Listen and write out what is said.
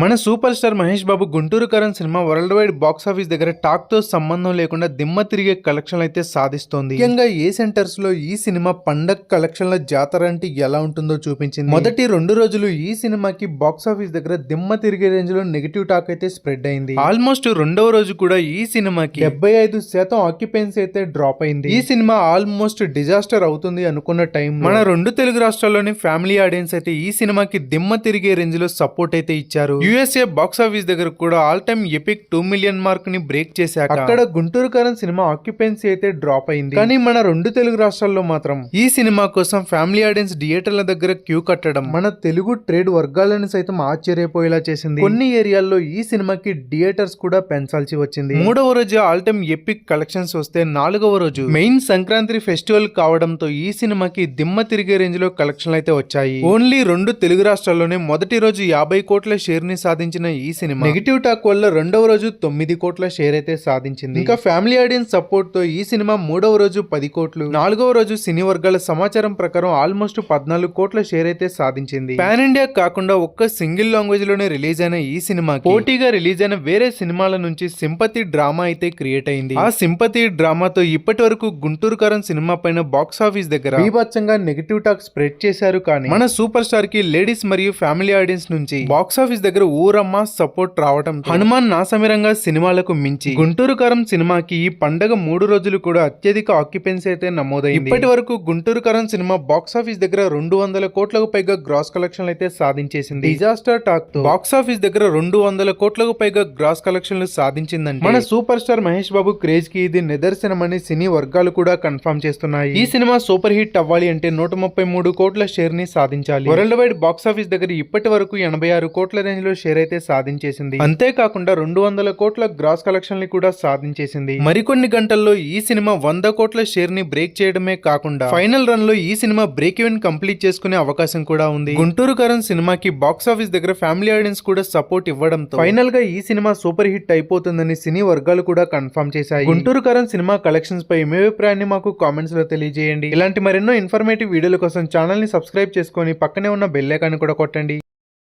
మన super star Mahesh Babu Guntur Karan cinema world wide box office దగ్గర టాక్తో సంబంధం లేకుండా దిమ్మ తిరిగే కలెక్షన్లు అయితే సాధిస్తోంది. ముఖ్యంగా ఏ సెంటర్స్లో ఈ సినిమా పండగ కలెక్షన్ల జాతర అంటే ఎలా ఉంటుందో చూపించింది. మొదటి రెండు రోజులు ఈ సినిమాకి బాక్స్ ఆఫీస్ దగ్గర దిమ్మ తిరిగే రేంజ్లో నెగిటివ్ టాక్ అయితే స్ప్రెడ్ అయింది. ఆల్మోస్ట్ రెండవ రోజు కూడా ఈ సినిమాకి డెబ్బై ఐదు శాతం ఆక్యుపెన్సీ అయితే డ్రాప్ అయింది. ఈ సినిమా ఆల్మోస్ట్ డిజాస్టర్ అవుతుంది అనుకున్న టైం మన రెండు తెలుగు రాష్ట్రాల్లోని ఫ్యామిలీ ఆడియన్స్ అయితే ఈ సినిమాకి దిమ్మ తిరిగే రేంజ్లో సపోర్ట్ అయితే ఇచ్చారు. యుఎస్ఏ బాక్స్ ఆఫీస్ దగ్గర కూడా all time epic two million మార్క్ని break చేశాక అక్కడ గుంటూరు కరణ్ సినిమా ఆక్యుపెన్సీ అయితే డ్రాప్ అయింది. కానీ మన రెండు తెలుగు రాష్ట్రాల్లో మాత్రం ఈ సినిమా కోసం ఫ్యామిలీ ఆడియన్స్ థియేటర్ల దగ్గర క్యూ కట్టడం మన తెలుగు ట్రేడ్ వర్గాలను సైతం ఆశ్చర్యపోయేలా చేసింది. కొన్ని ఏరియాల్లో ఈ సినిమాకి థియేటర్స్ కూడా పెంచాల్సి వచ్చింది. మూడవ రోజు ఆల్ టైమ్ ఎపిక్ కలెక్షన్స్ వస్తే నాలుగవ రోజు మెయిన్ సంక్రాంతి ఫెస్టివల్ కావడంతో ఈ సినిమాకి దిమ్మ తిరిగే రేంజ్లో కలెక్షన్లు అయితే వచ్చాయి. ఓన్లీ రెండు తెలుగు రాష్ట్రాల్లోనే మొదటి రోజు యాభై కోట్ల షేర్ని సాధించిన ఈ సినిమా నెగిటివ్ టాక్ వల్ల రెండవ రోజు తొమ్మిది కోట్ల షేర్ అయితే సాధించింది. ఇంకా ఫ్యామిలీ ఆడియన్స్ సపోర్ట్తో ఈ సినిమా మూడవ రోజు పది కోట్లు. నాలుగవ రోజు సినీ వర్గాల సమాచారం ప్రకారం ఆల్మోస్ట్ పద్నాలుగు కోట్ల షేర్ అయితే సాధించింది. పాన్ ఇండియా కాకుండా ఒక్క సింగిల్ లాంగ్వేజ్లోనే రిలీజ్ అయిన ఈ సినిమా పోటీగా రిలీజ్ అయిన వేరే సినిమాల నుంచి సింపతి డ్రామా అయితే క్రియేట్ అయింది. ఆ సింపతి డ్రామాతో ఇప్పటి వరకు గుంటూరు కరణ్ సినిమా పైన బాక్స్ ఆఫీస్ దగ్గర బీభత్సంగా నెగిటివ్ టాక్ స్ప్రెడ్ చేశారు కానీ మన సూపర్ స్టార్కి లేడీస్ మరియు ఫ్యామిలీ ఆడియన్స్ నుంచి బాక్స్ ఆఫీస్ దగ్గర ఊరమ్మ సపోర్ట్ రావడం హనుమాన్ నాసమిరంగా సినిమాలకు మించి గుంటూరు కరం సినిమాకి ఈ పండగ మూడు రోజులు కూడా అత్యధిక ఆక్యుపెన్సీ అయితే నమోదైంది. ఇప్పటి వరకు గుంటూరు కరం సినిమా బాక్స్ ఆఫీస్ దగ్గర రెండు వందల కోట్లకు పైగా గ్రాస్ కలెక్షన్లు అయితే సాధించేసింది. డిజాస్టర్ టాక్తో. బాక్స్ ఆఫీస్ దగ్గర రెండు వందల కోట్లకు పైగా గ్రాస్ కలెక్షన్లు సాధించిందంటే. మన సూపర్ స్టార్ మహేష్ బాబు క్రేజ్కి ఇది నిదర్శనమని సినీ వర్గాలు కూడా కన్ఫర్మ్ చేస్తున్నాయి. ఈ సినిమా సూపర్ హిట్ అవ్వాలి అంటే నూట ముప్పై మూడు కోట్ల షేర్ని సాధించాలి. వరల్డ్ వైడ్ బాక్స్ ఆఫీస్ దగ్గర ఇప్పటి వరకు ఎనభై ఆరు కోట్ల రేంజ్ లో షేర్ అయితే సాధించేసింది. అంతేకాకుండా రెండు వందల కోట్ల గ్రాస్ కలెక్షన్ని కూడా సాధించేసింది. మరికొన్ని గంటల్లో ఈ సినిమా వంద కోట్ల షేర్ని బ్రేక్ చేయడమే కాకుండా ఫైనల్ రన్లో ఈ సినిమా బ్రేక్ ఈవెన్ కంప్లీట్ చేసుకునే అవకాశం కూడా ఉంది. గుంటూరు కరణ్ సినిమాకి బాక్స్ ఆఫీస్ దగ్గర ఫ్యామిలీ ఆడియన్స్ కూడా సపోర్ట్ ఇవ్వడంతో ఫైనల్గా ఈ సినిమా సూపర్ హిట్ అయిపోతుందని సినీ వర్గాలు కూడా కన్ఫర్మ్ చేశాయి. గుంటూరు కరణ్ సినిమా కలెక్షన్స్ పై మీ అభిప్రాయాన్ని మాకు కామెంట్స్లో తెలియజేయండి. ఇలాంటి మరెన్నో ఇన్ఫర్మేటివ్ వీడియోల కోసం ఛానల్ని సబ్స్క్రైబ్ చేసుకొని పక్కనే ఉన్న బెల్ ఐకాన్ కూడా కొట్టండి.